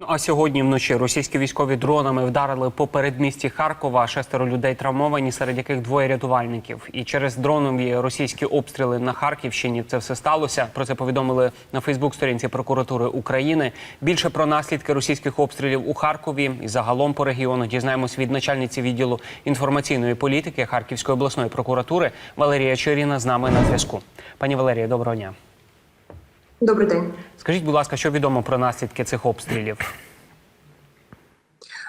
Ну, А сьогодні вночі російські військові дронами вдарили по передмісті Харкова. Шестеро людей травмовані, серед яких двоє рятувальників. І через дронові російські обстріли на Харківщині це все сталося. Про це повідомили на Фейсбук-сторінці прокуратури України. Більше про наслідки російських обстрілів у Харкові і загалом по регіону дізнаємось від начальниці відділу інформаційної політики Харківської обласної прокуратури Валерія Чоріна з нами на зв'язку. Пані Валерія, доброго дня. Добрий день. Скажіть, будь ласка, що відомо про наслідки цих обстрілів?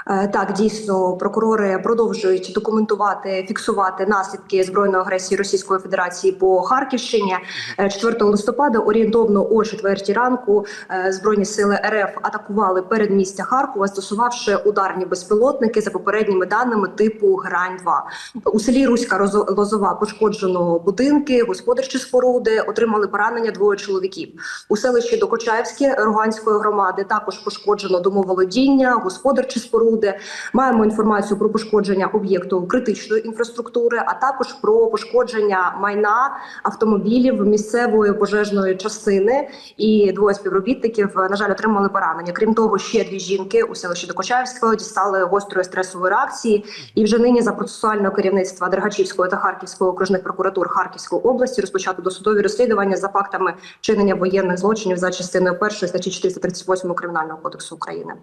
Е, Так, дійсно, прокурори продовжують документувати, фіксувати наслідки збройної агресії Російської Федерації по Харківщині. Е, 4 листопада орієнтовно о 4 ранку е, збройні сили РФ атакували передмістя Харкова, застосувавши ударні безпілотники за попередніми даними типу Грань 2 у селі Руська Лозова пошкоджено будинки, господарчі споруди, отримали поранення двоє чоловіків. У селищі Докочаївське Роганської громади також пошкоджено домоволодіння, господарчі споруди. Маємо інформацію про пошкодження об'єкту критичної інфраструктури, а також про пошкодження майна автомобілів місцевої пожежної частини. І двоє співробітників, на жаль, отримали поранення. Крім того, ще дві жінки у селищі Докочаївського дістали гострої стресової реакції. І вже нині за процесуального керівництва Дергачівської та Харківської окружних прокуратур Харківської області розпочато досудові розслідування за фактами вчинення воєнних злочинів за частиною першої статті 438 кримінального кодексу України.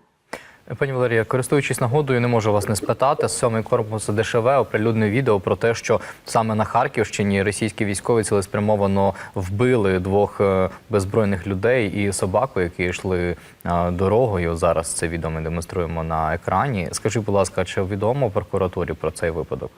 Пані Валерія, користуючись нагодою, не можу вас не спитати. Сьомий корпус ДШВ оприлюднив відео про те, що саме на Харківщині російські військові цілеспрямовано вбили двох е, беззбройних людей і собаку, які йшли е, дорогою. Зараз це відео ми демонструємо на екрані. Скажіть, будь ласка, чи відомо прокуратурі про цей випадок?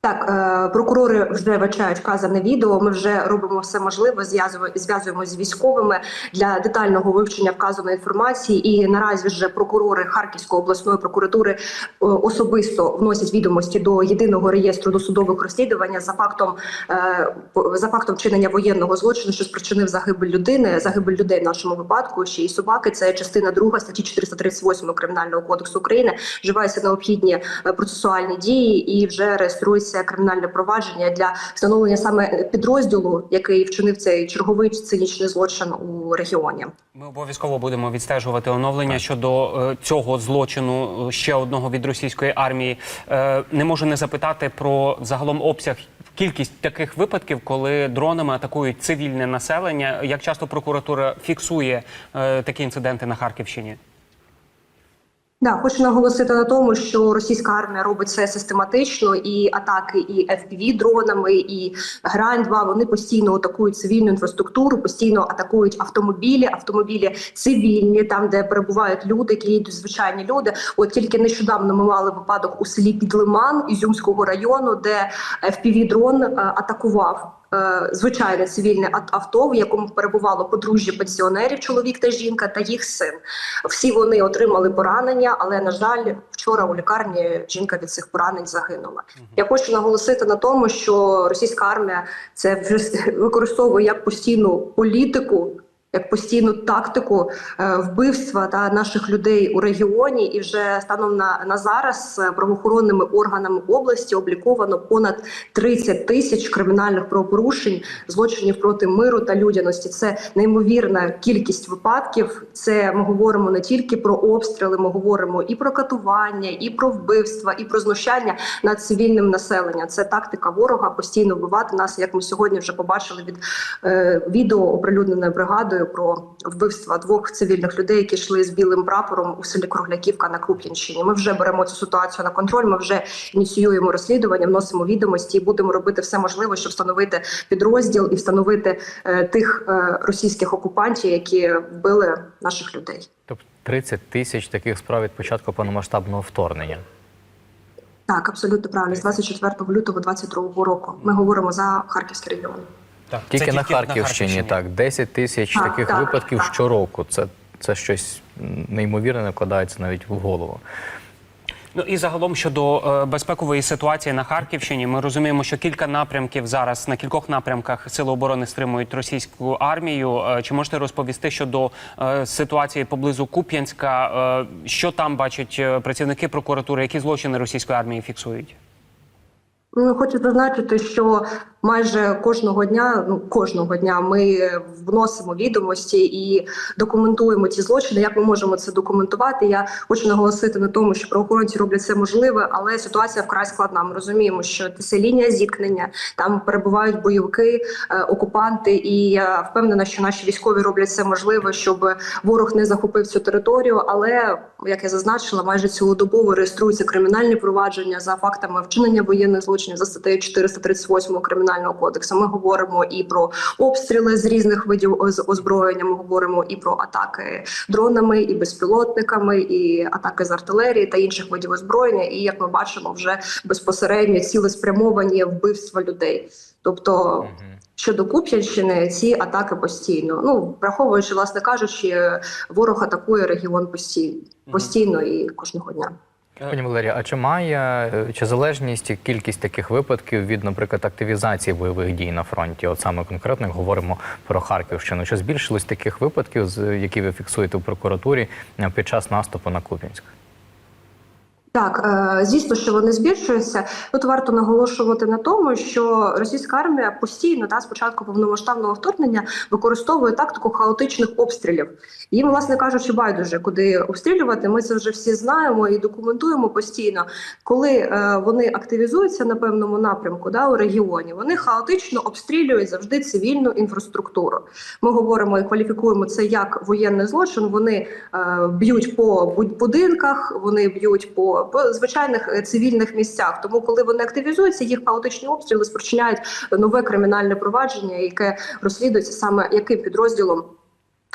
Так, е, прокурори вже вивчають вказане відео. Ми вже робимо все можливе, зв'язуємо зв'язуємося з військовими для детального вивчення вказаної інформації. І наразі вже прокурори Харківської обласної прокуратури е, особисто вносять відомості до єдиного реєстру досудових розслідувань за фактом е, за фактом вчинення воєнного злочину, що спричинив загибель людини, загибель людей в нашому випадку. Ще й собаки. Це частина 2 статті 438 кримінального кодексу України. Вживаються необхідні процесуальні дії і вже реєструється кримінальне провадження для встановлення саме підрозділу, який вчинив цей черговий цинічний злочин у регіоні. Ми обов'язково будемо відстежувати оновлення щодо е, цього злочину е, ще одного від російської армії. Е, не можу не запитати про загалом обсяг. Кількість таких випадків, коли дронами атакують цивільне населення. Як часто прокуратура фіксує е, такі інциденти на Харківщині? Да, хочу наголосити на тому, що російська армія робить це систематично, і атаки, і fpv дронами, і грань 2 вони постійно атакують цивільну інфраструктуру, постійно атакують автомобілі, автомобілі цивільні, там де перебувають люди, які їдуть звичайні люди. От тільки нещодавно ми мали випадок у селі Підлиман Ізюмського району, де fpv дрон е, атакував. Е, Звичайне цивільне авто, в якому перебувало подружжя пенсіонерів, чоловік та жінка, та їх син. Всі вони отримали поранення, але на жаль, вчора у лікарні жінка від цих поранень загинула. Я хочу наголосити на тому, що російська армія це використовує як постійну політику. Як постійну тактику е, вбивства та наших людей у регіоні, і вже станом на, на зараз е, правоохоронними органами області обліковано понад 30 тисяч кримінальних правопорушень, злочинів проти миру та людяності. Це неймовірна кількість випадків. Це ми говоримо не тільки про обстріли, ми говоримо і про катування, і про вбивства, і про знущання над цивільним населенням. Це тактика ворога постійно вбивати нас, як ми сьогодні вже побачили від е, відео оприлюднене бригадою про вбивства двох цивільних людей, які йшли з білим прапором у селі Кругляківка на Круп'янщині. Ми вже беремо цю ситуацію на контроль. Ми вже ініціюємо розслідування, вносимо відомості і будемо робити все можливе, щоб встановити підрозділ і встановити е, тих е, російських окупантів, які вбили наших людей. Тобто 30 тисяч таких справ від початку повномасштабного вторгнення. Так, абсолютно правильно. З 24 лютого 22 року ми говоримо за Харківський регіон. Так, Тільки на Харківщині, так, 10 тисяч Так, таких так, випадків так. щороку. Це, це щось неймовірне не вкладається навіть в голову. Ну і загалом щодо е, безпекової ситуації на Харківщині, ми розуміємо, що кілька напрямків зараз на кількох напрямках сили оборони стримують російську армію. Е, чи можете розповісти щодо е, ситуації поблизу Куп'янська? Е, що там бачать е, працівники прокуратури? Які злочини російської армії фіксують? Ну, хочу зазначити, що майже кожного дня, ну кожного дня, ми вносимо відомості і документуємо ці злочини. Як ми можемо це документувати? Я хочу наголосити на тому, що правоохоронці роблять це можливе, але ситуація вкрай складна. Ми розуміємо, що це лінія зіткнення, там перебувають бойовики, е, окупанти, і я впевнена, що наші військові роблять все можливе, щоб ворог не захопив цю територію. Але як я зазначила, майже цілодобово реєструються кримінальні провадження за фактами вчинення воєнних злочинів за статтею 438 кримінального кодексу. Ми говоримо і про обстріли з різних видів оз- озброєння. Ми говоримо і про атаки дронами, і безпілотниками, і атаки з артилерії та інших видів озброєння. І як ми бачимо, вже безпосередньо цілеспрямовані вбивства людей. Тобто щодо Куп'янщини, ці атаки постійно. Ну враховуючи, власне кажучи, ворог атакує регіон постійно, постійно і кожного дня. Пані Валерія, а чи має е, чи залежність кількість таких випадків від, наприклад, активізації бойових дій на фронті? От саме конкретно говоримо про Харківщину. Чи збільшилось таких випадків, які ви фіксуєте в прокуратурі е, під час наступу на Куп'янськ? Так, е, звісно, що вони збільшуються. Тут варто наголошувати на тому, що російська армія постійно та спочатку повномасштабного вторгнення використовує тактику хаотичних обстрілів. Їм, власне кажучи, байдуже куди обстрілювати. Ми це вже всі знаємо і документуємо постійно. Коли е, вони активізуються на певному напрямку, да, у регіоні, вони хаотично обстрілюють завжди цивільну інфраструктуру. Ми говоримо і кваліфікуємо це як воєнний злочин. Вони е, б'ють по буд- будинках, вони б'ють по, по звичайних е, цивільних місцях. Тому, коли вони активізуються, їх хаотичні обстріли спричиняють нове кримінальне провадження, яке розслідується саме яким підрозділом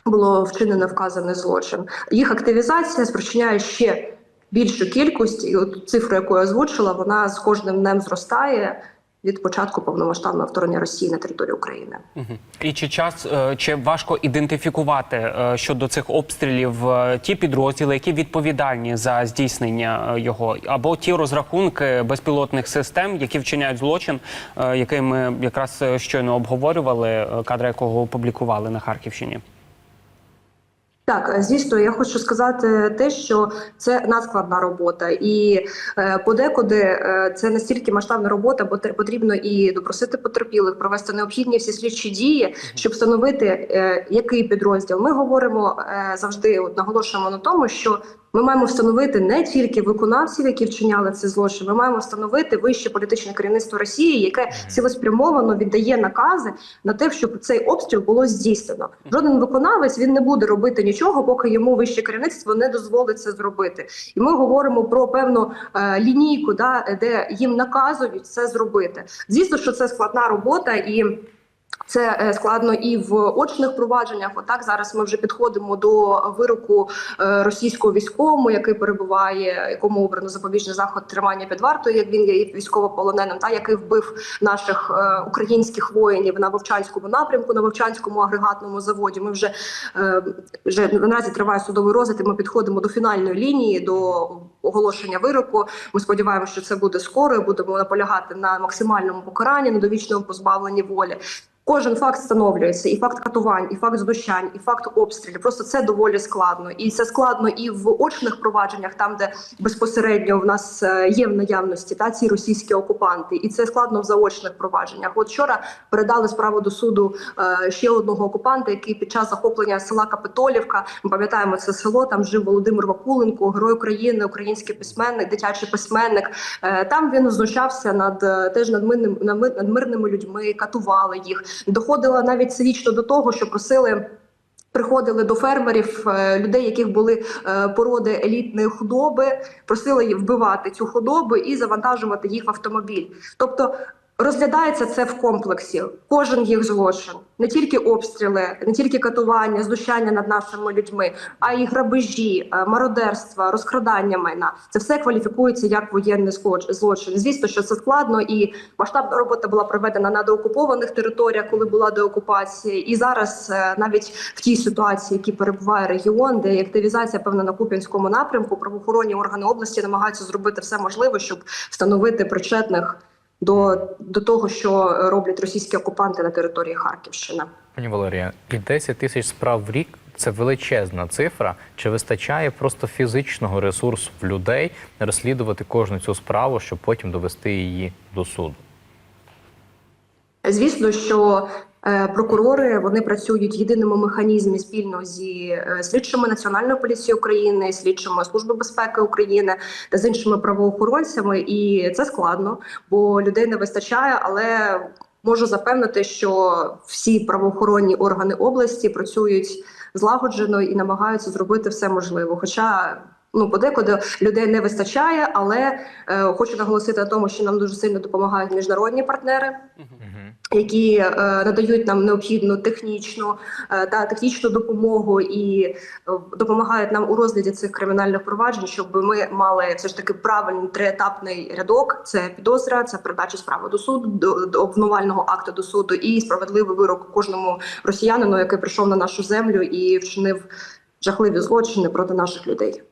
було вчинено вказаний злочин. Їх активізація спричиняє ще більшу кількість, і от цифру, яку я озвучила, вона з кожним днем зростає від початку повномасштабного вторгнення Росії на територію України. І чи час е, чи важко ідентифікувати е, щодо цих обстрілів е, ті підрозділи, які відповідальні за здійснення його, або ті розрахунки безпілотних систем, які вчиняють злочин, який ми якраз щойно обговорювали, кадри якого опублікували на Харківщині? Так, звісно, я хочу сказати те, що це надскладна робота, і е, подекуди е, це настільки масштабна робота, бо тр- потрібно і допросити потерпілих, провести необхідні всі слідчі дії, щоб встановити, е, який підрозділ. Ми говоримо завжди, от наголошуємо на тому, що ми маємо встановити не тільки виконавців, які вчиняли цей злочин. Ми маємо встановити вище політичне керівництво Росії, яке цілеспрямовано віддає накази на те, щоб цей обстріл було здійснено. Жоден виконавець він не буде робити нічого, поки йому вище керівництво не дозволить це зробити. І ми говоримо про певну е, лінійку, да, де їм наказують це зробити. Звісно, що це складна робота і. Це е, складно і в очних провадженнях. Отак зараз ми вже підходимо до вироку е, російського військовому, який перебуває, якому обрано запобіжний заход тримання під вартою, як він є військовополоненим, та який вбив наших е, українських воїнів на Вовчанському напрямку, на Вовчанському агрегатному заводі. Ми вже вже наразі триває судовий розгляд. і Ми підходимо до фінальної лінії до оголошення вироку. Ми сподіваємося, що це буде скоро. Будемо наполягати на максимальному покаранні, на довічному позбавленні волі. Кожен факт встановлюється, і факт катувань, і факт знущань, і факт обстрілів. Просто це доволі складно, і це складно і в очних провадженнях, там де безпосередньо в нас е, є в наявності та ці російські окупанти, і це складно в заочних провадженнях. От вчора передали справу до суду е, ще одного окупанта, який під час захоплення села Капитолівка, ми пам'ятаємо це село. Там жив Володимир Вакуленко, герой України, український письменник, дитячий письменник. Е, Там він знущався над теж над мирним над мирними людьми, катували їх. Доходило навіть цинічно до того, що просили. Приходили до фермерів, е, людей, яких були е, породи елітної худоби, просили вбивати цю худобу і завантажувати їх в автомобіль. Тобто розглядається це в комплексі. Кожен їх злочин, не тільки обстріли, не тільки катування, знущання над нашими людьми, а й грабежі, е, мародерства, розкрадання майна. Це все кваліфікується як воєнний злоч- злочин. Звісно, що це складно, і масштабна робота була проведена на деокупованих територіях, коли була деокупація. І зараз е, навіть в тій ситуації, в якій перебуває регіон, де активізація певна на Куп'янському напрямку, правоохоронні органи області намагаються зробити все можливе, щоб встановити причетних до, до того, що роблять російські окупанти на території Харківщини. Пані Валерія, і 10 тисяч справ в рік це величезна цифра. Чи вистачає просто фізичного ресурсу в людей розслідувати кожну цю справу, щоб потім довести її до суду? Звісно, що прокурори вони працюють в єдиному механізмі спільно зі е, слідчими Національної поліції України, слідчими Служби безпеки України та з іншими правоохоронцями, і це складно, бо людей не вистачає, але можу запевнити, що всі правоохоронні органи області працюють злагоджено і намагаються зробити все можливе. Хоча ну подекуди людей не вистачає, але е, хочу наголосити на тому, що нам дуже сильно допомагають міжнародні партнери які е, надають нам необхідну технічну е, та технічну допомогу і е, допомагають нам у розгляді цих кримінальних проваджень, щоб ми мали все ж таки правильний триетапний рядок: це підозра, це передача справи до суду, до, до обвинувального акту до суду і справедливий вирок кожному росіянину, який прийшов на нашу землю і вчинив жахливі злочини проти наших людей.